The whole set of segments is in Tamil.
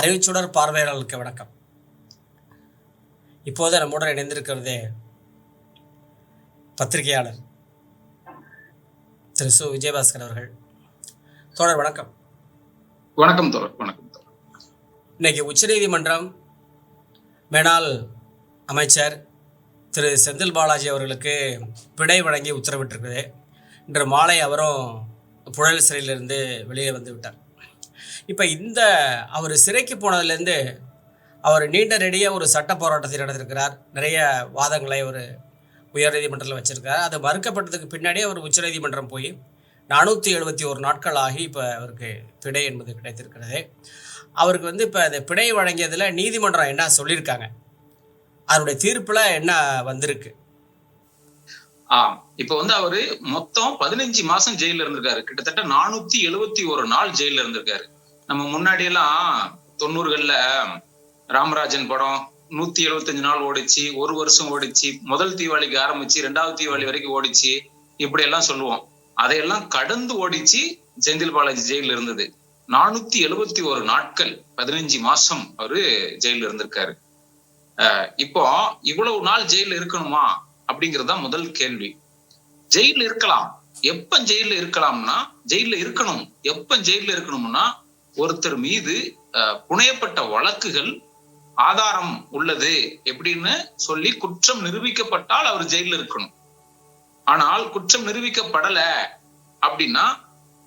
அறிவுச்சுடர் பார்வையாளர்களுக்கு வணக்கம். இப்போது நம்முடன் இணைந்திருக்கிறதே பத்திரிகையாளர் திரு சு. விஜயபாஸ்கர் அவர்கள். தோழர் வணக்கம். வணக்கம் தோழர் வணக்கம் தோழர். இன்னைக்கு உச்சநீதிமன்றம் மேனாள் அமைச்சர் திரு. செந்தில் பாலாஜி அவர்களுக்கு பிணை வழங்கி உத்தரவிட்டிருக்குது. இன்று மாலை அவரும் புழல் சிறையிலிருந்து வெளியே வந்து விட்டார். இப்போ இந்த அவர் சிறைக்கு போனதுலேருந்து அவர் நீண்ட நெடிய ஒரு சட்ட போராட்டத்தை நடத்திருக்கிறார் நிறைய வாதங்களை அவர் உயர்நீதிமன்றத்தில் வச்சுருக்கார். அது மறுக்கப்பட்டதுக்கு பின்னாடியே அவர் உச்சநீதிமன்றம் போய் நானூற்றி எழுபத்தி ஒரு நாட்கள் ஆகி இப்போ அவருக்கு பிணை என்பது கிடைத்திருக்கிறது. அவருக்கு வந்து இப்போ அந்த பிணை வழங்கியதில் நீதிமன்றம் என்ன சொல்லியிருக்காங்க? அதனுடைய தீர்ப்பில் என்ன வந்திருக்கு? ஆ இப்போ வந்து அவரு மொத்தம் பதினஞ்சு மாசம் ஜெயில இருந்திருக்காரு. கிட்டத்தட்ட நானூத்தி எழுபத்தி ஒரு நாள் ஜெயில இருந்திருக்காரு. நம்ம முன்னாடி எல்லாம் தொண்ணூறுகள்ல ராமராஜன் படம் நூத்தி எழுபத்தஞ்சு நாள் ஓடிச்சு ஒரு வருஷம் ஓடிச்சு முதல் தீபாவளிக்கு ஆரம்பிச்சு ரெண்டாவது தீபாவளி வரைக்கும் ஓடிச்சு இப்படி எல்லாம் சொல்லுவோம். அதையெல்லாம் கடந்து ஓடிச்சு செந்தில் பாலாஜி ஜெயில இருந்தது. நானூத்தி எழுபத்தி ஒரு நாட்கள் பதினஞ்சு மாசம் அவரு ஜெயில இருந்திருக்காரு. இப்போ இவ்வளவு நாள் ஜெயில இருக்கணுமா அப்படிங்கறதா முதல் கேள்வி. ஜெயில இருக்கலாம். எப்ப ஜெயில இருக்கலாம்னா ஜெயில இருக்கணும். எப்ப ஜெயில இருக்கணும்னா ஒருத்தர் மீது புனையப்பட்ட வழக்குகள் ஆதாரம் உள்ளது எப்படின்னு சொல்லி குற்றம் நிரூபிக்கப்பட்டால் அவர் ஜெயில இருக்கணும். ஆனால் குற்றம் நிரூபிக்கப்படல அப்படின்னா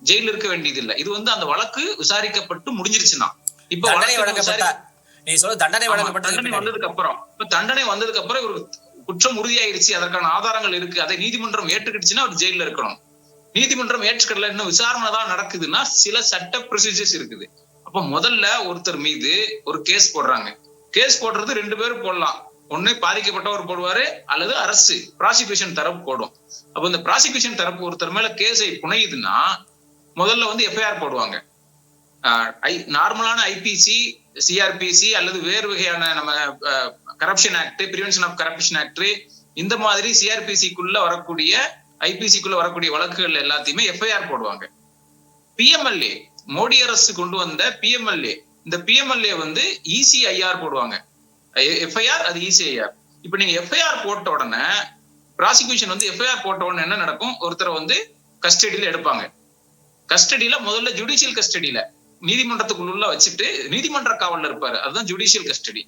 ஜெயில இருக்க வேண்டியதில்லை. இது வந்து அந்த வழக்கு விசாரிக்கப்பட்டு முடிஞ்சிருச்சுன்னா. இப்ப தண்டனை வழக்கு. வந்ததுக்கு அப்புறம் இப்ப தண்டனை வந்ததுக்கு அப்புறம் இவருக்கு குற்றம் உறுதியாயிருச்சு அதற்கான ஆதாரங்கள் இருக்கு அதை நீதிமன்றம் ஏற்றுக்கிடுச்சுன்னா அவர் ஜெயில இருக்கணும். நீதிமன்றம் ஏற்றுக்கடல இன்னும் விசாரணை தான் நடக்குதுன்னா சில சட்ட ப்ரொசீஜர்ஸ் இருக்குது. அப்ப முதல்ல ஒருத்தர் மீது ஒரு கேஸ் போடுறாங்க. கேஸ் போடுறது ரெண்டு பேரும் போடலாம். ஒண்ணு பாதிக்கப்பட்டவர் போடுவாரு அல்லது அரசு ப்ராசிக்யூஷன் தரப்பு போடும். அப்ப இந்த ப்ராசிக்யூஷன் தரப்பு ஒருத்தர் மேல கேஸை புனையுதுன்னா முதல்ல வந்து எஃப்ஐஆர் போடுவாங்க. நார்மலான ஐபிசி சிஆர்பிசி அல்லது வேறு வகையான நம்ம corruption act prevention of corruption act இந்த மாதிரி சிஆர்பிசிக்குள்ள வரக்கூடிய ஐபிசிக்குள்ள வரக்கூடிய வழக்குகள் எல்லாத்தையுமே எஃப்ஐஆர் போடுவாங்க. பிஎம்எல்ஏ மோடி அரசு கொண்டு வந்த பிஎம்எல்ஏ இந்த பிஎம்எல்ஏ வந்து இசிஐஆர் போடுவாங்க. எஃப்ஐஆர் அது இசிஐஆர் இப்ப நீங்க எஃப்ஐஆர் போட்ட உடனே ப்ராசிக்யூஷன் வந்து எஃப்ஐஆர் போட்ட உடனே என்ன நடக்கும்? ஒருத்தரை வந்து கஸ்டடியில எடுப்பாங்க. கஸ்டடியில முதல்ல ஜுடிஷியல் கஸ்டடியில நீதிமன்றத்துக்குள்ள வச்சுட்டு நீதிமன்ற காவலில் இருப்பாரு. அதுதான் ஜுடிஷியல் கஸ்டடி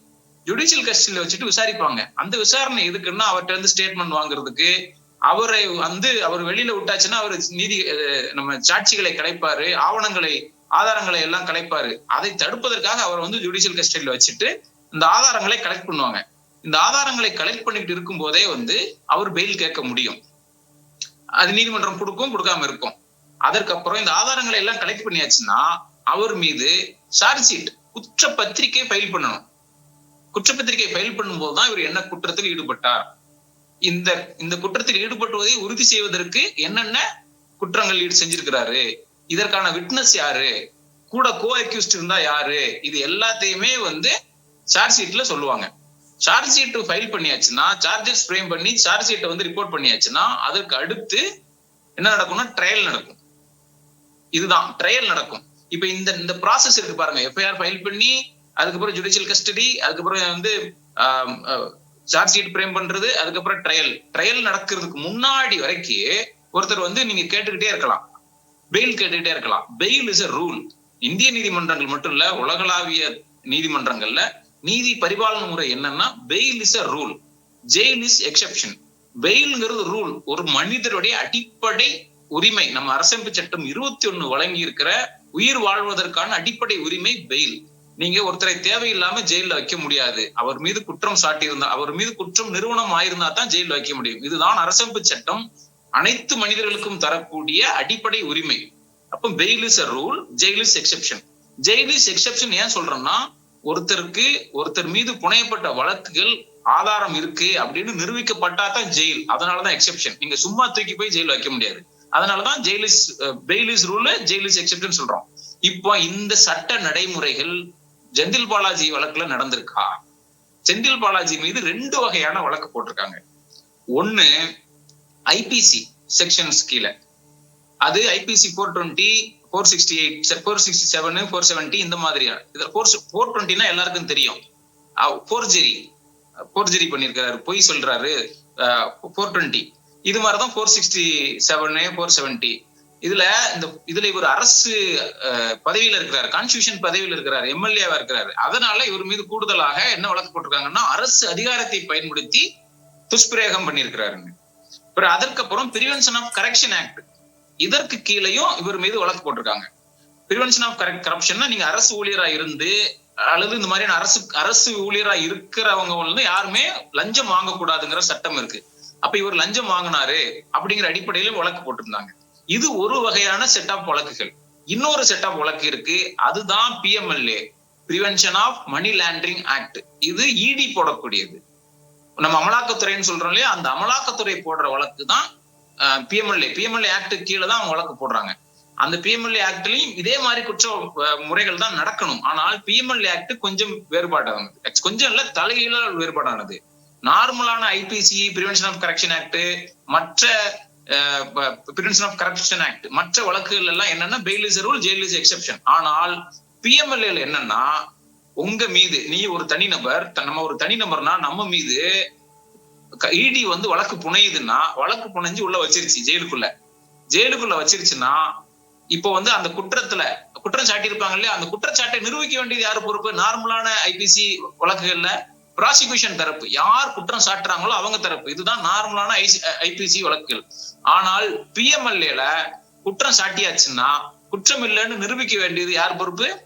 ஜுடிஷியல் கஸ்டடியில வச்சுட்டு விசாரிப்பாங்க. அந்த விசாரணை எதுக்குன்னா அவர்கிட்ட இருந்து ஸ்டேட்மெண்ட் வாங்குறதுக்கு அவரை வந்து அவர் வெளியில விட்டாச்சுன்னா அவர் நீதி நம்ம சாட்சிகளை கலைப்பாரு ஆவணங்களை ஆதாரங்களை எல்லாம் கலைப்பாரு. அதை தடுப்பதற்காக அவர் வந்து ஜுடிஷியல் கஸ்டடியில வச்சுட்டு இந்த ஆதாரங்களை கலெக்ட் பண்ணுவாங்க. இந்த ஆதாரங்களை கலெக்ட் பண்ணிட்டு இருக்கும் போதே வந்து அவர் பெயில் கேட்க முடியும். அது நீதிமன்றம் கொடுக்கும் கொடுக்காம இருக்கும். அதற்கப்புறம் இந்த ஆதாரங்களை எல்லாம் கலெக்ட் பண்ணியாச்சுன்னா அவர் மீது சார்ஜ் ஷீட் குற்றப்பத்திரிகை ஃபைல் பண்ணணும். குற்றப்பத்திரிகை ஃபைல் பண்ணும்போது தான் இவர் என்ன குற்றத்தில் ஈடுபட்டார். இந்த இந்த குற்றத்தில் ஈடுபட்டுவதை உறுதி செய்வதற்கு என்னென்ன குற்றங்கள் ஈடு செஞ்சிருக்கிறாரு? இதற்கான விட்னஸ் யாரு? கூட கோ அக்யூஸ்ட் இருந்தா யாரு? இது எல்லாத்தையுமே வந்து சார்ஜ் ஷீட்ல சொல்லுவாங்க. சார்ஜ் ஷீட் ஃபைல் பண்ணியாச்சுன்னா சார்ஜஸ் ஃப்ரேம் பண்ணி சார்ஜ் ஷீட்டை வந்து ரிப்போர்ட் பண்ணியாச்சுன்னா அதற்கு அடுத்து என்ன நடக்கும்னா ட்ரையல் நடக்கும். இதுதான் ட்ரையல் நடக்கும். இப்ப இந்த இந்த ப்ராசஸ் இருக்கு பாருங்க. எஃப்ஐஆர் ஃபைல் பண்ணி அதுக்கப்புறம் ஜுடிஷியல் கஸ்டடி அதுக்கப்புறம் வந்து சார்ஜ் ஷீட் பிரேம் பண்றது அதுக்கப்புறம் ட்ரையல் ட்ரையல் நடக்கிறதுக்கு முன்னாடி வரைக்கும் ஒருத்தர் வந்து நீங்க கேட்டுக்கிட்டே இருக்கலாம். பெயில் கேட்டுக்கிட்டே இருக்கலாம். பெயில் இஸ் அ ரூல் இந்திய நீதிமன்றங்கள் மட்டும் இல்ல உலகளாவிய நீதிமன்றங்கள்ல நீதி பரிபாலன முறை என்னன்னா bail is a rule jail is exception பெயில்ங்கிறது rule ஒரு மனிதருடைய அடிப்படை உரிமை. நம்ம அரசமைப்பு சட்டம் இருபத்தி ஒண்ணு வழங்கி இருக்கிற உயிர் வாழ்வதற்கான அடிப்படை உரிமை பெயில் நீங்க ஒருத்தரை தேவையில்லாம ஜெயில வைக்க முடியாது. அவர் மீது குற்றம் சாட்டியிருந்தா அவர் மீது குற்றம் நிறுவனம் ஆயிருந்தா தான் ஜெயில வைக்க முடியும். இதுதான் அரசமைப்பு சட்டம். அனைத்து மனிதர்களுக்கும் தரக்கூடிய அடிப்படை உரிமை. அப்ப bail is a rule jail is exception jail is exception ஏன் சொல்றேன்னா ஒருத்தருக்கு ஒருத்தர் மீது புனையப்பட்ட வழக்குகள் ஆதாரம் இருக்கு அப்படின்னு நிரூபிக்கப்பட்டா தான் ஜெயில் அதனாலதான் எக்ஸெப்ஷன் நீங்க சும்மா தூக்கி போய் ஜெயில் வைக்க முடியாது. அதனாலதான் jail is bail is rule jail is exception சொல்றோம். இப்போ இந்த சட்ட நடைமுறைகள் செந்தில் பாலாஜி வழக்குல நடந்திருக்கா? செந்தில் பாலாஜி மீது ரெண்டு வகையான வழக்கு போட்டிருக்காங்க. ஒண்ணு ஐபிசி செக்ஷன்ஸ் கீழே. அது IPC four twenty four sixty eight four sixty seven four seventy இந்த மாதிரியான இதில் ஃபோர் ஃபோர் டுவெண்ட்டினா எல்லாருக்கும் தெரியும். ஃபோர்ஜெரி ஃபோர்ஜெரி பண்ணியிருக்கிறாரு பொய் சொல்றாரு. ஃபோர் டுவெண்ட்டி இது மாதிரி தான் four sixty seven four seventy இதுல இந்த இதுல இவர் அரசு அஹ், பதவியில இருக்கிறாரு கான்ஸ்டியூஷன் பதவியில இருக்கிறாரு எம்எல்ஏவா இருக்கிறாரு. அதனால இவர் மீது கூடுதலாக என்ன வழக்கு போட்டிருக்காங்கன்னா அரசு அதிகாரத்தை பயன்படுத்தி துஷ்பிரயோகம் பண்ணியிருக்கிறாருங்க அப்புறம் அதற்கப்புறம் பிரிவென்ஷன் ஆஃப் கரெக்ஷன் ஆக்ட் இதற்கு கீழேயும் இவர் மீது வழக்கு போட்டிருக்காங்க. பிரிவென்ஷன் ஆஃப் கரப்ஷன்னா நீங்க அரசு ஊழியரா இருந்து அல்லது இந்த மாதிரியான அரசு அரசு ஊழியரா இருக்கிறவங்க வந்து யாருமே லஞ்சம் வாங்கக்கூடாதுங்கிற சட்டம் இருக்கு. அப்ப இவர் லஞ்சம் வாங்கினாரு அப்படிங்கிற அடிப்படையில வழக்கு போட்டிருந்தாங்க. இது ஒரு வகையான செட் ஆஃப் வழக்குகள். இன்னொரு செட் ஆஃப் வழக்கு இருக்கு. அதுதான் PMLA prevention of money laundering act இது இடி போடக்கூடியது. நம்ம அமலாக்கத்துறைன்னு சொல்றோம் இல்லையா? அந்த அமலாக்கத்துறை போடுற வழக்கு தான் பிஎம்எல்ஏ பிஎம்எல்ஏ ஆக்ட் கீழே தான் அவங்க வழக்கு போடுறாங்க. அந்த பிஎம்எல்ஏ ஆக்ட்லயும் இதே மாதிரி குற்ற முறைகள் தான் நடக்கணும். ஆனால் பிஎம்எல்ஏ ஆக்ட் கொஞ்சம் வேறுபாடானது. கொஞ்சம் இல்ல தலைகீழ வேறுபாடானது. நார்மலான IPC prevention of correction act மற்ற பிரிவென்ஷன் ஆஃப் கரப்ஷன் ஆக்ட் மற்ற வழக்குகள் எல்லாம் என்னன்னா bail is rule jail is exception ஆனால் பிஎம்எல்ஏல என்னன்னா உங்க மீது நீ ஒரு தனிநபர் நம்ம ஒரு தனிநபர்னா நம்ம மீது இடி வந்து வழக்கு புனையுதுன்னா வழக்கு புனைஞ்சு உள்ள வச்சிருச்சு ஜெயிலுக்குள்ள. ஜெயிலுக்குள்ள வச்சிருச்சுன்னா இப்போ வந்து அந்த குற்றத்துல குற்றம் சாட்டியிருப்பாங்க இல்லையா? அந்த குற்றச்சாட்டை நிரூபிக்க வேண்டியது யாரு பொறுப்பு? நார்மலான ஐபிசி வழக்குகள்ல ப்ராசிக்யூஷன் தரப்பு. யார் குற்றம் சாட்டுறாங்களோ அவங்க தரப்பு. இதுதான் நார்மலான ஐபிசி வழக்குகள். ஆனால் பிஎம்எல்ஏல குற்றம் சாட்டியாச்சுன்னா குற்றம் இல்லைன்னு நிரூபிக்க வேண்டியது யார் பொறுப்பு?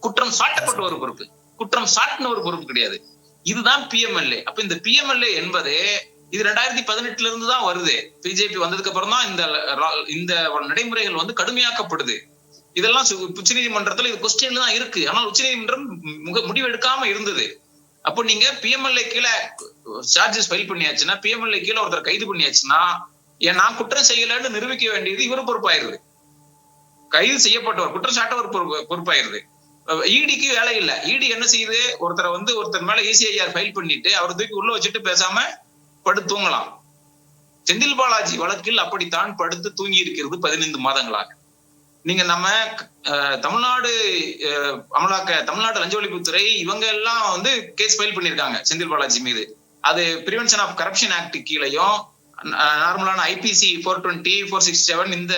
குற்றம் சாட்டப்பட்ட ஒரு பொறுப்பு. குற்றம் சாட்டின ஒரு பொறுப்பு கிடையாது. இதுதான் பிஎம்எல்ஏ அப்ப இந்த பிஎம்எல்ஏ என்பது இது ரெண்டாயிரத்தி பதினெட்டுல இருந்து தான் வருது. பிஜேபி வந்ததுக்கு அப்புறம் தான் இந்த இந்த நடைமுறைகள் வந்து கடுமையாக்கப்படுது. இதெல்லாம் சு- நீதிமன்றத்துல இது கொஸ்டின்ல தான் இருக்கு. ஆனால் உச்சநீதிமன்றம் முக முடிவெடுக்காம இருந்தது. அப்போ நீங்க பிஎம்எல்ஏ கீழே சார்ஜஸ் ஃபைல் பண்ணியாச்சுன்னா பிஎம்எல்ஏ கீழே ஒருத்தர் கைது பண்ணியாச்சுன்னா ஏன் நான் குற்றம் செய்யலைன்னு நிரூபிக்க வேண்டியது இவர் பொறுப்பாயிருது கைது செய்யப்பட்டவர் குற்றம் சாட்டவர் பொறுப்பு பொறுப்பாயிருது இடிக்கு வேலை இல்லை. இடி என்ன செய்யுது? ஒருத்தரை வந்து ஒருத்தர் மேல இசிஐஆர் ஃபைல் பண்ணிட்டு அவர் தூக்கி உள்ள வச்சுட்டு பேசாம படுத்து தூங்கலாம். செந்தில் பாலாஜி வழக்கில் அப்படித்தான் படுத்து தூங்கி இருக்கிறது பதினைந்து மாதங்களாக. நீங்க நம்ம தமிழ்நாடு அமலாக்க தமிழ்நாடு லஞ்ச ஒழிப்புத்துறை இவங்க எல்லாம் வந்து கேஸ் ஃபைல் பண்ணிருக்காங்க செந்தில் பாலாஜி மீது. அது பிரிவென்ஷன் ஆஃப் கரப்ஷன் ஆக்ட் கீழையும் நார்மலான IPC four twenty four six seven இந்த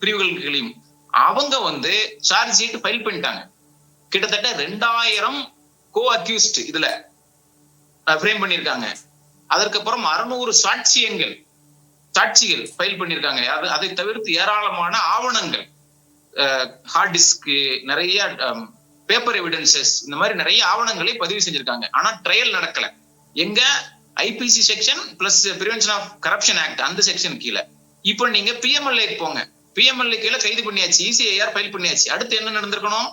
பிரிவுகளுக்கு அவங்க வந்து சார்ஜ் ஷீட் ஃபைல் பண்ணிட்டாங்க. கிட்டத்தட்ட ரெண்டாயிரம் கோ அக்யூஸ்ட் இதுல ஃப்ரேம் பண்ணிருக்காங்க. அதற்கப்புறம் அறுநூறு சாட்சியங்கள் சாட்சிகள் ஃபைல் பண்ணிருக்காங்க. அது அதை தவிர்த்து ஏராளமான ஆவணங்கள். ஹார்ட் டிஸ்க் நிறைய பேப்பர் எவிடன்சஸ் இந்த மாதிரி நிறைய ஆவணங்களை பதிவு செஞ்சிருக்காங்க. ஆனா ட்ரையல் நடக்கல. எங்க IPC section plus prevention of corruption act அந்த செக்ஷன் கீழே. இப்போ நீங்க பிஎம்எல்ஏ போங்க. பிஎம்எல்ஏ கீழே கைது பண்ணியாச்சு இசிஐஆர் ஃபைல் பண்ணியாச்சு. அடுத்து என்ன நடந்திருக்கணும்?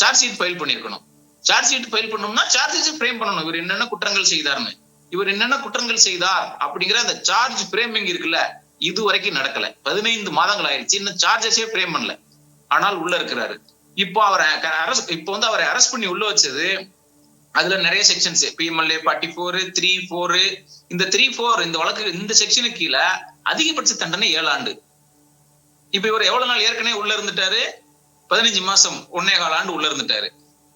சார்ஜ் ஷீட் ஃபைல் பண்ணிருக்கணும். சார்ஜ் ஷீட் ஃபைல் பண்ணோம்னா சார்ஜ் ஷீட் ஃப்ரேம் பண்ணணும். இவர் என்னென்ன குற்றங்கள் செய்தார்னு. இவர் என்னென்ன குற்றங்கள் செய்தார் அப்படிங்கிற அந்த சார்ஜ் ஃப்ரேமிங் இருக்குல்ல இது வரைக்கும் நடக்கல. பதினைந்து மாதங்கள் ஆயிடுச்சு. இன்னும் சார்ஜஸே ஃப்ரேம் பண்ணல. ஆனால் உள்ள இருக்கிறாரு. இப்போ அவரை அரஸ்ட் இப்போ வந்து அவரை அரெஸ்ட் பண்ணி உள்ள வச்சது அதுல நிறைய sections PMLA forty four three four இந்த த்ரீ ஃபோர் இந்த வழக்கு இந்த செக்ஷனுக்கு கீழே அதிகபட்ச தண்டனை ஏழு ஆண்டு. இப்ப இவர் எவ்வளவு நாள் ஏற்கனவே உள்ள இருந்துட்டாரு? பதினஞ்சு மாசம் ஒன்னே கால ஆண்டு உள்ள இருந்துட்டாரு.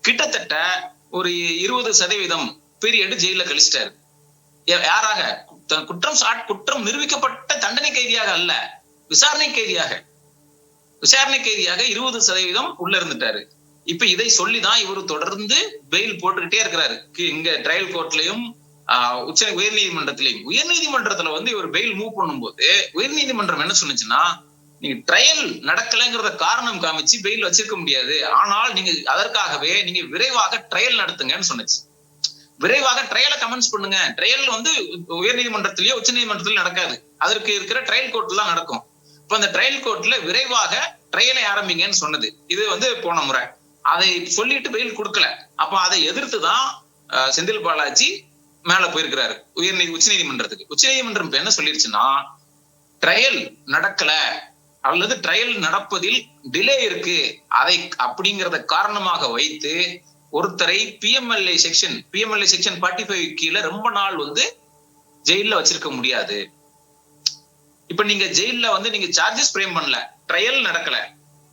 கிட்டத்தட்ட ஒரு இருபது சதவீதம் பீரியட் ஜெயில கழிச்சிட்டாரு. யாராக? குற்றம் சாட் குற்றம் நிரூபிக்கப்பட்ட தண்டனை கைதியாக அல்ல விசாரணை கைதியாக. விசாரணை கைதியாக இருபது சதவீதம் உள்ள இருந்துட்டாரு. இப்ப இதை சொல்லிதான் இவர் தொடர்ந்து பெயில் போட்டுக்கிட்டே இருக்கிறாரு. இங்க ட்ரையல் கோர்ட்லயும் ஆஹ், உச்ச உயர் உயர்நீதிமன்றத்துல வந்து இவர் பெயில் மூவ் பண்ணும்போது உயர்நீதிமன்றம் என்ன சொன்னுச்சுன்னா நீங்க ட்ரையல் நடக்கலைங்கிறத காரணம் காமிச்சு பெயில் வச்சிருக்க முடியாது. ஆனால் நீங்க அதற்காகவே நீங்க விரைவாக ட்ரையல் நடத்துங்கன்னு சொன்னுச்சு. விரைவாக ட்ரையலை கமெண்ட்ஸ் பண்ணுங்க. ட்ரையல் வந்து உயர்நீதிமன்றத்திலயோ உச்ச நீதிமன்றத்திலயோ நடக்காது. அதற்கு இருக்கிற ட்ரையல் கோர்ட்ல தான் நடக்கும். இப்ப அந்த ட்ரையல் கோர்ட்ல விரைவாக ட்ரையலை ஆரம்பிங்கன்னு சொன்னது. இது வந்து போன முறை. அதை சொல்லிட்டு பெயில் கொடுக்கல. அப்ப அதை எதிர்த்து தான் செந்தில் பாலாஜி மேல போயிருக்கிறாரு. உயர்நீதி உச்சநீதிமன்றத்துக்கு உச்சநீதிமன்றம் இப்ப என்ன சொல்லிருச்சுன்னா ட்ரையல் நடக்கல அல்லது ட்ரையல் நடப்பதில் டிலே இருக்கு. அதை அப்படிங்கறத காரணமாக வைத்து ஒருத்தரை PMLA section PMLA section forty five கீழே ரொம்ப நாள் வந்து ஜெயில்ல வச்சிருக்க முடியாது. இப்ப நீங்க ஜெயில்ல வந்து நீங்க சார்ஜஸ் பிரேம் பண்ணல ட்ரையல் நடக்கல.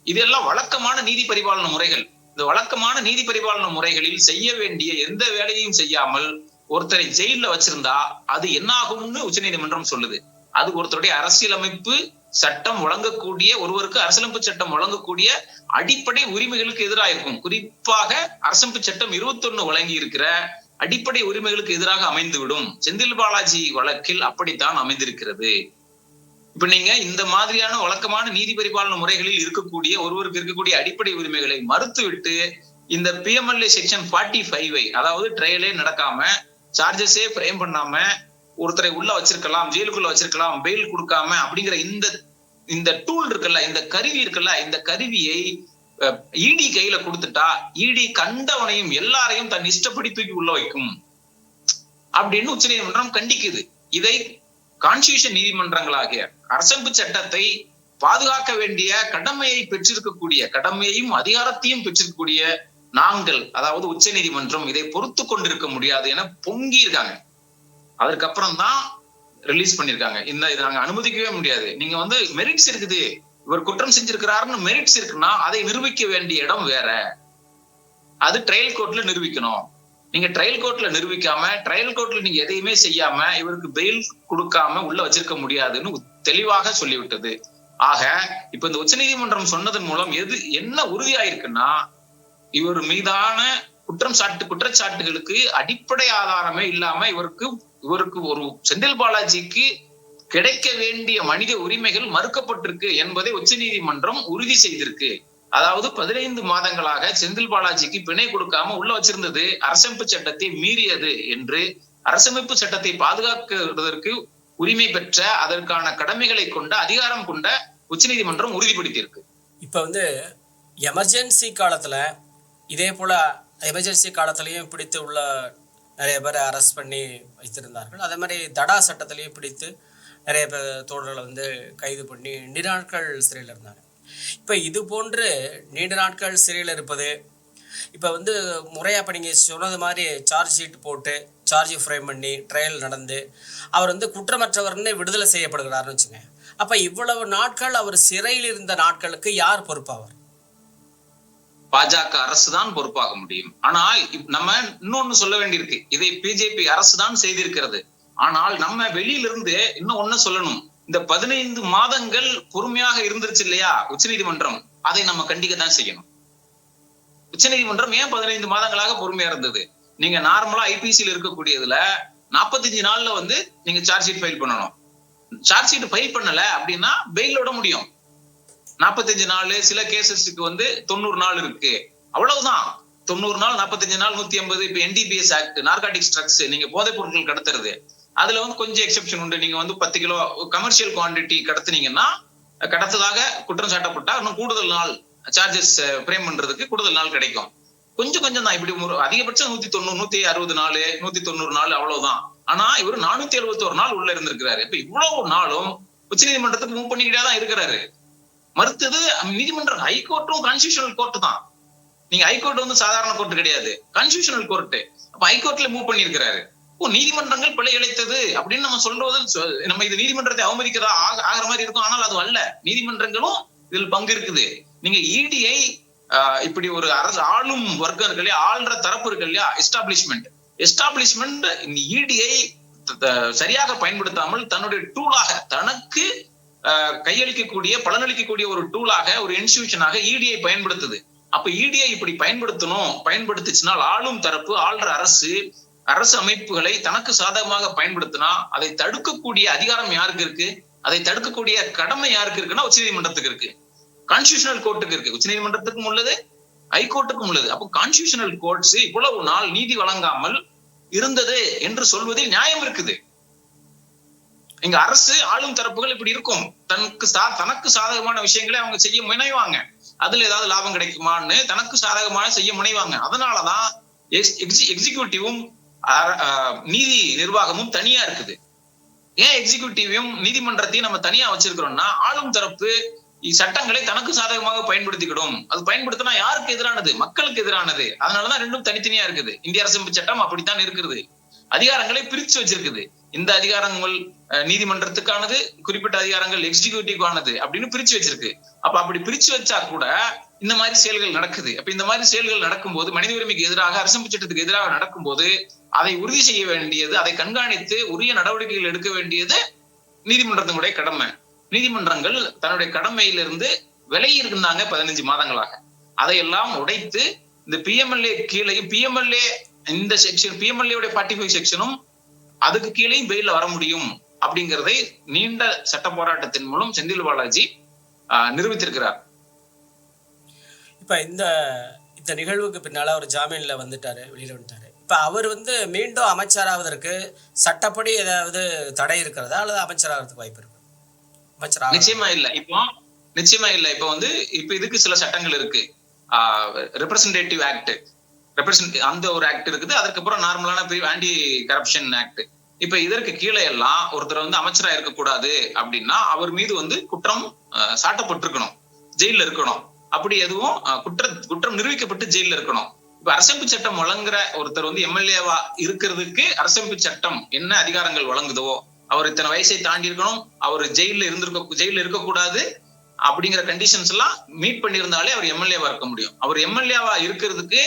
இதெல்லாம் வழக்கமான நீதி பரிபாலன முறைகள். இந்த வழக்கமான நீதி பரிபாலன முறைகளில் செய்ய வேண்டிய எந்த வேலையையும் செய்யாமல் ஒருத்தரை ஜெயில்ல வச்சிருந்தா அது என்ன ஆகும்னு உச்சநீதிமன்றம் சொல்லுது. அது ஒருத்தருடைய அரசியலமைப்பு சட்டம் வழங்கக்கூடிய ஒருவருக்கு அரசியலமைப்பு சட்டம் வழங்கக்கூடிய அடிப்படை உரிமைகளுக்கு எதிராக இருக்கும். குறிப்பாக அரசமைப்பு சட்டம் 21 வழங்கி இருக்கிற அடிப்படை உரிமைகளுக்கு எதிராக அமைந்துவிடும். செந்தில் பாலாஜி வழக்கில் அப்படித்தான் அமைந்திருக்கிறது. இப்ப நீங்க இந்த மாதிரியான வழக்கமான நீதி பரிபாலன முறைகளில் இருக்கக்கூடிய ஒருவருக்கு இருக்கக்கூடிய அடிப்படை உரிமைகளை மறுத்துவிட்டு இந்த பிஎம்எல்ஏ செக்ஷன் ஃபார்ட்டி ஃபைவை அதாவது ட்ரையலே நடக்காம சார்ஜஸே ஃப்ரேம் பண்ணாம ஒருத்தரை உள்ள வச்சிருக்கலாம் ஜெயிலுக்குள்ள வச்சிருக்கலாம் பெயில் கொடுக்காம அப்படிங்கிற இந்த இந்த டூல் இருக்குல்ல இந்த கருவி இருக்குல்ல இந்த கருவியை இடி கையில கொடுத்துட்டா இடி கண்டவனையும் எல்லாரையும் தன் இஷ்டப்படி தூக்கி உள்ள வைக்கும். அப்படின்னு உச்சநீதிமன்றம் கண்டிக்குது. இதை கான்ஸ்டியூஷன் நீதிமன்றங்களாகிய அரசமைப்பு சட்டத்தை பாதுகாக்க வேண்டிய கடமையை பெற்றிருக்கக்கூடிய கடமையையும் அதிகாரத்தையும் பெற்றிருக்கக்கூடிய நாங்கள் அதாவது உச்ச நீதிமன்றம் இதை பொறுத்து கொண்டிருக்க முடியாது என பொங்கி இருக்காங்க. அதற்கப்புறம் தான் ரிலீஸ் பண்ணிருக்காங்க. இந்த இதை நாங்க அனுமதிக்கவே முடியாது. நீங்க வந்து மெரிட்ஸ் இருக்குது. இவர் குற்றம் செஞ்சிருக்கிறாருன்னு மெரிட்ஸ் இருக்குன்னா அதை நிரூபிக்க வேண்டிய இடம் வேற. அது ட்ரையல் கோர்ட்ல நிரூபிக்கணும். நீங்க ட்ரையல் கோர்ட்ல நிரூபிக்காம ட்ரையல் கோர்ட்ல நீங்க எதையுமே செய்யாம இவருக்கு பெயில் கொடுக்காம உள்ள வச்சிருக்க முடியாதுன்னு தெளிவாக சொல்லிவிட்டது. ஆக இப்ப இந்த உச்சநீதிமன்றம் சொன்னதன் மூலம் எது என்ன உறுதியாயிருக்குன்னா இவர் மீதான குற்றம் சாட்டு குற்றச்சாட்டுகளுக்கு அடிப்படை ஆதாரமே இல்லாம இவருக்கு இவருக்கு ஒரு செந்தில் பாலாஜிக்கு கிடைக்க வேண்டிய மனித உரிமைகள் மறுக்கப்பட்டிருக்கு என்பதை உச்சநீதிமன்றம் உறுதி செய்திருக்கு. அதாவது பதினைந்து மாதங்களாக செந்தில் பாலாஜிக்கு பிணை கொடுக்காம உள்ள வச்சிருந்தது அரசமைப்பு சட்டத்தை மீறியது என்று அரசமைப்பு சட்டத்தை பாதுகாக்கிறதற்கு உரிமை பெற்ற அதற்கான கடமைகளை கொண்ட அதிகாரம் கொண்ட உச்சநீதிமன்றம் உறுதிப்படுத்தியிருக்கு. இப்போ வந்து எமர்ஜென்சி காலத்தில் இதே போல் எமர்ஜென்சி காலத்திலையும் பிடித்து உள்ள நிறைய பேரை அரெஸ்ட் பண்ணி வைத்திருந்தார்கள். அதே மாதிரி தடா சட்டத்திலையும் பிடித்து நிறைய பேர் தோழர்களை வந்து கைது பண்ணி நிராட்கள் சிறையில் இருந்தாங்க. இப்போ இது போன்று நீண்ட நாட்கள் சிறையில் இருப்பது. இப்போ வந்து முறையாக இப்போ நீங்கள் சொன்னது மாதிரி சார்ஜ் ஷீட் போட்டு சார்ஜ் ஃப்ரேம் பண்ணி ட்ரையல் நடந்து அவர் வந்து குற்றமற்றவர்னு விடுதலை செய்யப்படுகிறாருன்னு வச்சுங்க. அப்போ இவ்வளவு நாட்கள் அவர் சிறையில் இருந்த நாட்களுக்கு யார் பொறுப்பாவார்? பாஜக அரசு தான் பொறுப்பாக முடியும். ஆனால் நம்ம இன்னொன்னு சொல்ல வேண்டியிருக்கு. இதை பிஜேபி அரசு தான் செய்திருக்கிறது. ஆனால் நம்ம வெளியிலிருந்து இன்னும் ஒன்னு சொல்லணும். இந்த பதினைந்து மாதங்கள் பொறுமையாக இருந்துருச்சு இல்லையா? உச்சநீதிமன்றம். அதை நம்ம கண்டிக்க தான் செய்யணும். உச்சநீதிமன்றம் ஏன் பதினைந்து மாதங்களாக பொறுமையா இருந்தது? நீங்க நார்மலா ஐபிசியில் இருக்கக்கூடியதுல நாற்பத்தஞ்சு நாள்ல வந்து நீங்க சார்ஜ் ஷீட் ஃபைல் பண்ணணும். சார்ஜ் ஷீட் ஃபைல் பண்ணல அப்படின்னா பெயில் விட முடியும். நாற்பத்தஞ்சு நாள் சில கேசஸ்க்கு வந்து தொண்ணூறு நாள் இருக்கு. அவ்வளவுதான். தொண்ணூறு நாள் நாற்பத்தஞ்சு நாள் நூத்தி ஐம்பது இப்ப என்டிபிஎஸ் ஆக்ட் நார்காட்டிக் ஸ்ட்ரக்ஸ் நீங்க போதைப் பொருட்கள் கடத்துறது. அதுல வந்து கொஞ்சம் எக்ஸெப்ஷன் உண்டு. நீங்க வந்து பத்து கிலோ கமர்ஷியல் குவாண்டிட்டி கடத்துனீங்கன்னா கடத்ததாக குற்றம் சாட்டப்பட்டா இன்னும் கூடுதல் நாள் சார்ஜஸ் ஃப்ரேம் பண்றதுக்கு கூடுதல் நாள் கிடைக்கும். கொஞ்சம் கொஞ்சம் தான். இப்படி ஒரு அதிகபட்சம் நூத்தி தொண்ணூறு நூத்தி அறுபது நாள் நூத்தி தொண்ணூறு நாள் அவ்வளவுதான். ஆனா இவர் நானூத்தி எழுபத்தி ஒரு நாள் உள்ள இருந்திருக்கிறாரு. இப்ப இவ்வளவு நாளும் உச்சநீதிமன்றத்துக்கு மூவ் பண்ணிக்கிட்டே தான் இருக்கிறாரு. மறுத்தது நீதிமன்றம் ஹைகோர்ட்டும் கான்ஸ்டியூஷனல் கோர்ட் தான். நீங்க ஹைகோர்ட் வந்து சாதாரண கோர்ட் கிடையாது. கான்ஸ்டியூஷனல் கோர்ட் அப்ப ஹைகோர்ட்ல மூவ் பண்ணிருக்கிறாரு ஓ நீதிமன்றங்கள் பிழை இழைத்தது அப்படின்னு நம்ம சொல்றது நம்ம இது நீதிமன்றத்தை அவமதிக்கிறதா ஆகிற மாதிரி இருக்கும். ஆனால் அது அல்ல. நீதிமன்றங்களும் இதில் பங்கு இருக்குது. நீங்க இடிஐ இப்படி ஒரு அரசு ஆளும் வர்க்கம் இருக்கு இல்லையா? ஆள்ற தரப்பு இருக்கு இல்லையா? எஸ்டாப்ளிஷ்மெண்ட் எஸ்டாப்ளிஷ்மெண்ட் இந்த இடிஐ சரியாக பயன்படுத்தாமல் தன்னுடைய டூலாக தனக்கு கையளிக்கக்கூடிய பலனளிக்கக்கூடிய ஒரு டூலாக ஒரு இன்ஸ்டிடியூஷனாக இடிஐ பயன்படுத்துது. அப்ப இடிஐ இப்படி பயன்படுத்தணும் பயன்படுத்துச்சுனால் ஆளும் தரப்பு ஆள்ற அரசு அரசு அமைப்புகளை தனக்கு சாதகமாக பயன்படுத்தினா அதை தடுக்கக்கூடிய அதிகாரம் யாருக்கு இருக்கு? அதை தடுக்கக்கூடிய கடமை யாருக்கு இருக்குன்னா உச்சநீதிமன்றத்துக்கு இருக்கு. கான்ஸ்டியூஷனல் கோர்ட்டுக்கு இருக்கு. உச்சநீதிமன்றத்துக்கும் உள்ளது ஹைகோர்ட்டுக்கும் உள்ளது. அப்போ கான்ஸ்டியூஷனல் கோர்ட்ஸ் இவ்வளவு நாள் நீதி வழங்காமல் இருந்தது என்று சொல்வதில் நியாயம் இருக்குது. இங்க அரசு ஆளும் தரப்புகள் இப்படி இருக்கும். தனக்கு சா- தனக்கு சாதகமான விஷயங்களை அவங்க செய்ய முனைவாங்க. அதுல ஏதாவது லாபம் கிடைக்குமான்னு தனக்கு சாதகமான செய்ய முனைவாங்க. அதனாலதான் எக்ஸிகியூட்டிவும் நீதி நிர்வாகமும் தனியா இருக்குது. ஏன் எக்ஸிகியூட்டிவையும் நீதிமன்றத்தையும் நம்ம தனியா வச்சிருக்கிறோம்னா ஆளும் தரப்பு சட்டங்களை தனக்கு சாதகமாக பயன்படுத்திக்கிடும். அது பயன்படுத்தினா யாருக்கு எதிரானது? மக்களுக்கு எதிரானது. அதனாலதான் ரெண்டும் தனித்தனியா இருக்குது. இந்திய அரசமைப்பு சட்டம் அப்படித்தான் இருக்குது அதிகாரங்களை பிரிச்சு வச்சிருக்குது. இந்த அதிகாரங்கள் நீதிமன்றத்துக்கானது குறிப்பிட்ட அதிகாரங்கள் எக்ஸிகியூட்டிவ்கானது அப்படின்னு பிரிச்சு வச்சிருக்கு. அப்ப அப்படி பிரிச்சு வச்சா கூட இந்த மாதிரி செயல்கள் நடக்குது. அப்ப இந்த மாதிரி செயல்கள் நடக்கும்போது மனித உரிமைக்கு எதிராக அரசமைப்பு சட்டத்துக்கு எதிராக நடக்கும்போது அதை உறுதி செய்ய வேண்டியது அதை கண்காணித்து உரிய நடவடிக்கைகள் எடுக்க வேண்டியது நீதிமன்றத்தினுடைய கடமை. நீதிமன்றங்கள் தன்னுடைய கடமையிலிருந்து விலகி இருந்தாங்க பதினஞ்சு மாதங்களாக. அதையெல்லாம் உடைத்து இந்த பிஎம்எல்ஏ கீழே பிஎம்எல்ஏ இந்த செக்ஷன் பிஎம்எல்ஏ உடைய ஃபார்ட்டி ஃபைவ் செக்ஷனும் அதுக்கு கீழேயும் பெயில வர முடியும் அப்படிங்கறதை நீண்ட சட்ட போராட்டத்தின் மூலம் செந்தில் பாலாஜி நிரூபித்திருக்கிறார். இப்போ இந்த இந்த நிகழ்வுக்கு பின்னால் அவர் ஜாமீனில் வந்துட்டார் வெளியில் வந்துட்டார். இப்போ அவர் வந்து மீண்டும் அமைச்சராவதற்கு சட்டப்படி ஏதாவது தடை இருக்கிறதா அல்லது அமைச்சராகிறதுக்கு வாய்ப்பு இருக்கு? அமைச்சராக நிச்சயமா இல்ல. இப்போ நிச்சயமா இல்ல. இப்போ வந்து இப்ப இதுக்கு சில சட்டங்கள் இருக்கு. ரெப்ரசன்டேட்டிவ் ஆக்ட் ரெப்ரசன்ட் அந்த ஒரு ஆக்ட் இருக்குது. அதுக்கப்புறம் நார்மலான பிரிவு ஆன்டி கரப்ஷன் ஆக்ட் இப்ப இதற்கு கீழே எல்லாம் ஒருத்தர் வந்து அமைச்சரா இருக்கக்கூடாது அப்படின்னா அவர் மீது வந்து குற்றம் சாட்டப்பட்டிருக்கணும். ஜெயில இருக்கணும். அப்படி எதுவும் குற்ற குற்றம் நிரூபிக்கப்பட்டு ஜெயில இருக்கணும். இப்ப அரசமைப்பு சட்டம் வழங்குற ஒருத்தர் வந்து எம்எல்ஏவா இருக்கிறதுக்கு அரசமைப்பு சட்டம் என்ன அதிகாரங்கள் வழங்குதோ அவர் இத்தனை வயசை தாண்டி இருக்கணும் அவர் ஜெயில இருந்திருக்க ஜெயில இருக்கக்கூடாது அப்படிங்கிற கண்டிஷன்ஸ் எல்லாம் மீட் பண்ணியிருந்தாலே அவர் எம்எல்ஏவா இருக்க முடியும். அவர் எம்எல்ஏவா இருக்கிறதுக்கு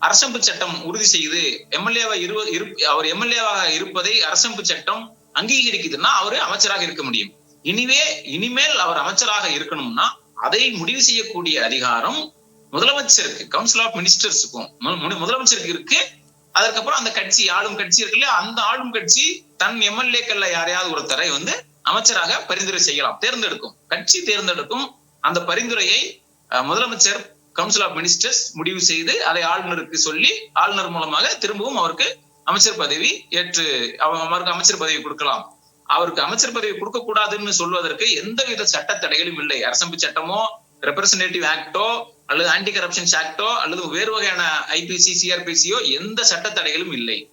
அரசமைப்பு சட்டம் உறுதி செய்து எம்எல்ஏவா இரு இரு- அவர் எம்எல்ஏவாக இருப்பதை அரசமைப்பு சட்டம் அங்கீகரிக்குதுன்னா அவரு அமைச்சராக இருக்க முடியும். இனிவே இனிமேல் அவர் அமைச்சராக இருக்கணும்னா அதை முடிவு செய்யக்கூடிய அதிகாரம் முதலமைச்சருக்கு கவுன்சில் ஆஃப் மினிஸ்டர்ஸுக்கும் முதலமைச்சருக்கு இருக்கு. அதுக்கப்புறம் அந்த கட்சி ஆளும் கட்சி இருக்கு இல்லையா? அந்த ஆளும் கட்சி தன் எம்எல்ஏக்கள்ல யாரையாவது ஒருத்தரை வந்து அமைச்சராக பரிந்துரை செய்யலாம் தேர்ந்தெடுக்கும். கட்சி தேர்ந்தெடுக்கும் அந்த பரிந்துரையை முதலமைச்சர் கவுன்சில் ஆஃப் மினிஸ்டர்ஸ் முடிவு செய்து அதை ஆளுநருக்கு சொல்லி ஆளுநர் மூலமாக திரும்பவும் அவருக்கு அமைச்சர் பதவி ஏற்று அவ- அவருக்கு அமைச்சர் பதவி கொடுக்கலாம். அவருக்கு அமைச்சர் பதவி கொடுக்க கூடாதுன்னு சொல்வதற்கு எந்தவித சட்ட தடைகளும் இல்லை. அரசமைப்பு சட்டமோ ரெப்ரசன்டேட்டிவ் ஆக்டோ அல்லது ஆன்டி கரப்ஷன்ஸ் ஆக்டோ அல்லது வேறு வகையான ஐபிசி சிஆர்பிசியோ எந்த சட்ட தடைகளும் இல்லை.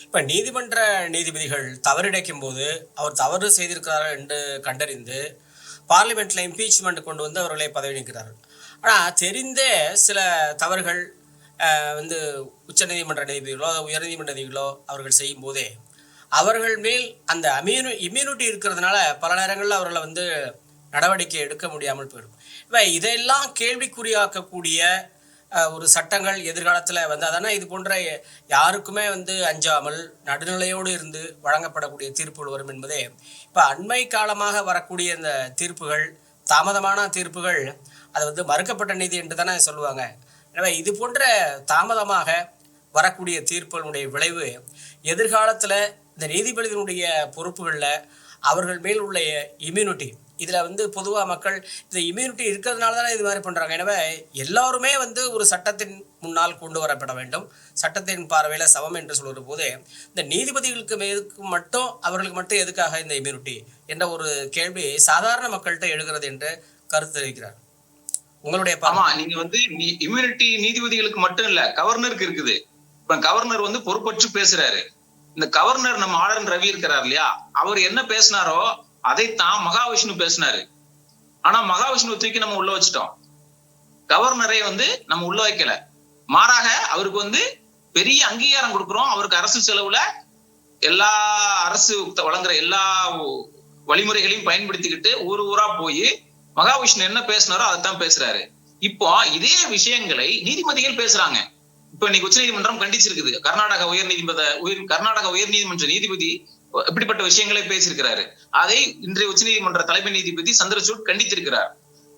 இப்போ நீதிமன்ற நீதிபதிகள் தவறிடைக்கும் போது அவர் தவறு செய்திருக்கிறார் என்று கண்டறிந்து பார்லிமெண்ட்ல இம்பீச்மெண்ட் கொண்டு வந்து அவர்களை பதவி நீக்கிறார்கள். ஆனால் தெரிந்தே சில தவறுகள் வந்து உச்சநீதிமன்ற நீதிபதிகளோ உயர்நீதிமன்ற நீதிகளோ அவர்கள் செய்யும் போதே அவர்கள் மேல் அந்த அம்யூனி இம்யூனிட்டி இருக்கிறதுனால பல நேரங்களில் அவர்களை வந்து நடவடிக்கை எடுக்க முடியாமல் போயிடும். இப்போ இதையெல்லாம் கேள்விக்குறியாக்கக்கூடிய ஒரு சட்டங்கள் எதிர்காலத்தில் வந்து அதனால் இது போன்ற யாருக்குமே வந்து அஞ்சாமல் நடுநிலையோடு இருந்து வழங்கப்படக்கூடிய தீர்ப்புகள் வரும் என்பதே இப்போ அண்மை காலமாக வரக்கூடிய இந்த தீர்ப்புகள் தாமதமான தீர்ப்புகள் அது வந்து மறுக்கப்பட்ட நீதி என்று தானே சொல்லுவாங்க. எனவே இது போன்ற தாமதமாக வரக்கூடிய தீர்ப்புகளுடைய விளைவு எதிர்காலத்தில் இந்த நீதிபதிகளுடைய பொறுப்புகளில் அவர்கள் மேல் உள்ள இம்யூனிட்டி இதில் வந்து பொதுவாக மக்கள் இந்த இம்யூனிட்டி இருக்கிறதுனால தானே இது மாதிரி பண்ணுறாங்க எனவே எல்லாருமே வந்து ஒரு சட்டத்தின் முன்னால் கொண்டு வரப்பட வேண்டும். சட்டத்தின் பார்வையில் சமம் என்று சொல்கிற போது இந்த நீதிபதிகளுக்கு மேற்கு மட்டும் அவர்களுக்கு மட்டும் எதுக்காக இந்த இம்யூனிட்டி என்ற ஒரு கேள்வி சாதாரண மக்கள்கிட்ட எழுகிறது என்று கருத்து தெரிவிக்கிறார். உங்களுடைய ஆமா நீங்க வந்து இம்யூனிட்டி நீதிபதிகளுக்கு மட்டும் இல்ல கவர்னருக்கு இருக்குது. இப்ப கவர்னர் வந்து பொறுப்பற்று பேசுறாரு. இந்த கவர்னர் நம்ம ஆர்என் ரவி இருக்கிறார் இல்லையா? அவர் என்ன பேசினாரோ அதைத்தான் மகாவிஷ்ணு பேசினாரு. ஆனா மகாவிஷ்ணு தூக்கி நம்ம உள்ள வச்சுட்டோம். கவர்னரை வந்து நம்ம உள்ள வைக்கல. மாறாக அவருக்கு வந்து பெரிய அங்கீகாரம் கொடுக்கிறோம். அவருக்கு அரசு செலவுல எல்லா அரசு வழங்குற எல்லா வழிமுறைகளையும் பயன்படுத்திக்கிட்டு ஊர் ஊரா போய் மகாவிஷ்ணு என்ன பேசினாரோ அதைத்தான் பேசுறாரு. இப்போ இதே விஷயங்களை நீதிபதிகள் பேசுறாங்க. இப்ப இன்னைக்கு உச்சநீதிமன்றம் கண்டிச்சிருக்குது. கர்நாடக உயர் நீதிபத உயர் கர்நாடக உயர் நீதிமன்ற நீதிபதி இப்படிப்பட்ட விஷயங்களை பேசியிருக்கிறாரு. அதை இன்றைய உச்சநீதிமன்ற தலைமை நீதிபதி சந்திரசூட் கண்டித்திருக்கிறார்.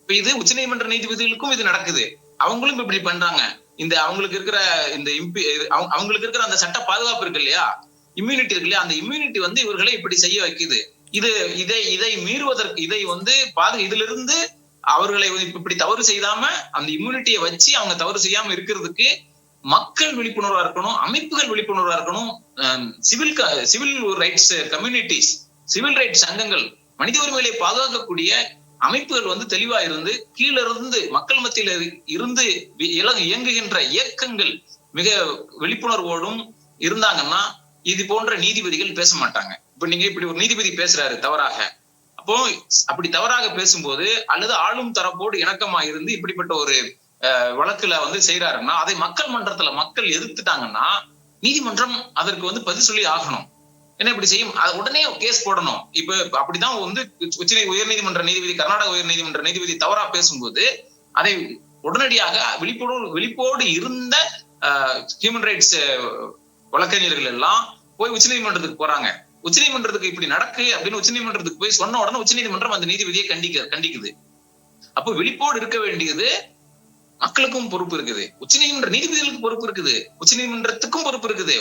இப்ப இது உச்சநீதிமன்ற நீதிபதிகளுக்கும் இது நடக்குது. அவங்களும் இப்படி பண்றாங்க. இந்த அவங்களுக்கு இருக்கிற இந்த இம்பி அவங்க- அவங்களுக்கு இருக்கிற அந்த சட்ட பாதுகாப்பு இருக்கு இல்லையா? இம்யூனிட்டி இருக்கு இல்லையா? அந்த இம்யூனிட்டி வந்து இவர்களை இப்படி செய்ய வைக்குது. இது இதை இதை மீறுவதற்கு இதை வந்து பாது இதுல இருந்து அவர்களை இப்படி தவறு செய்யாம அந்த இம்யூனிட்டியை வச்சு அவங்க தவறு செய்யாம இருக்கிறதுக்கு மக்கள் விழிப்புணர்வா இருக்கணும் அமைப்புகள் விழிப்புணர்வா இருக்கணும் civil civil rights communities civil rights சங்கங்கள் மனித உரிமைகளை பாதுகாக்கக்கூடிய அமைப்புகள் வந்து தெளிவா இருந்து கீழ இருந்து மக்கள் மத்தியில இருந்து இயங்குகின்ற இயக்கங்கள் மிக விழிப்புணர்வோடும் இருந்தாங்கன்னா இது போன்ற நீதிபதிகள் பேச மாட்டாங்க. இப்ப நீங்க இப்படி ஒரு நீதிபதி பேசுறாரு தவறாக. அப்போ அப்படி தவறாக பேசும்போது அல்லது ஆளும் தரப்போடு இணக்கமா இருந்து இப்படிப்பட்ட ஒரு அஹ், வழக்குல வந்து செய்யறாருன்னா அதை மக்கள் மன்றத்துல மக்கள் எதிர்த்துட்டாங்கன்னா நீதிமன்றம் அதற்கு வந்து பதில் சொல்லி ஆகணும். என்ன இப்படி செய்யும் அது உடனே கேஸ் போடணும். இப்ப அப்படிதான் வந்து உச்ச உயர்நீதிமன்ற நீதிபதி கர்நாடக உயர்நீதிமன்ற நீதிபதி தவறா பேசும்போது அதை உடனடியாக விழிப்போடு விழிப்போடு இருந்த ஹியூமன் ரைட்ஸ் வழக்கறிஞர்கள் எல்லாம் போய் உச்சநீதிமன்றத்துக்கு போறாங்க. உச்சநீதிமன்றத்துக்கு இப்படி நடக்கு அப்படின்னு உச்சநீதிமன்றத்துக்கு போய் சொன்ன உடனே உச்சநீதிமன்றம் அந்த நீதிபதியை கண்டிக்க கண்டிக்குது. அப்போ விழிப்போடு இருக்க வேண்டியது மக்களுக்கும் பொறுப்பு இருக்குது. உச்சநீதிமன்ற நீதிபதிகளுக்கு பொறுப்பு இருக்குது. உச்சநீதிமன்றத்துக்கும் பொறுப்பு இருக்குது.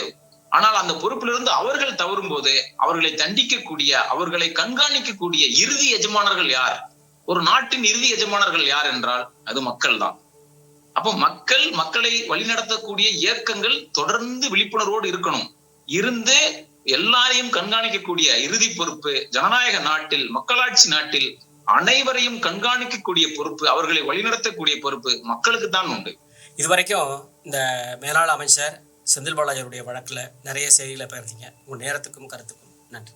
ஆனால் அந்த பொறுப்பிலிருந்து அவர்கள் தவறும் போது அவர்களை தண்டிக்கக்கூடிய அவர்களை கண்காணிக்கக்கூடிய இறுதி எஜமானர்கள் யார்? ஒரு நாட்டின் இறுதி எஜமானர்கள் யார் என்றால் அது மக்கள் தான். அப்போ மக்கள் மக்களை வழிநடத்தக்கூடிய இயக்கங்கள் தொடர்ந்து விழிப்புணர்வோடு இருக்கணும். இருந்து எல்லாரையும் கண்காணிக்கக்கூடிய இறுதி பொறுப்பு ஜனநாயக நாட்டில் மக்களாட்சி நாட்டில் அனைவரையும் கண்காணிக்கக்கூடிய பொறுப்பு அவர்களை வழிநடத்தக்கூடிய பொறுப்பு மக்களுக்கு தான் உண்டு. இதுவரைக்கும் இந்த மேலாள அமைச்சர் செந்தில் பாலாஜியுடைய வழக்கில் நிறைய செய்திகளை பகிர்ந்தீங்க. உங்கள் நேரத்துக்கும் கருத்துக்கும் நன்றி.